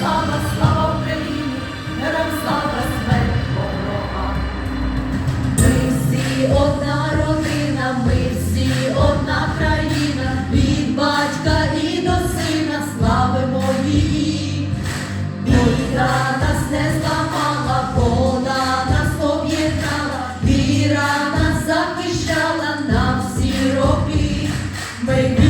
слава, слава Україні, герам смерть ворога. Ми всі одна родина, ми всі одна країна, від батька і до сина славимо її. Віра нас не зламала, вона нас об'єднала, віра нас захищала на всі роки.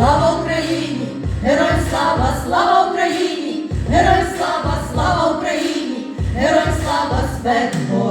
слава Україні! герой слава, слава Україні! герой слава, слава Україні! герой слава, слава!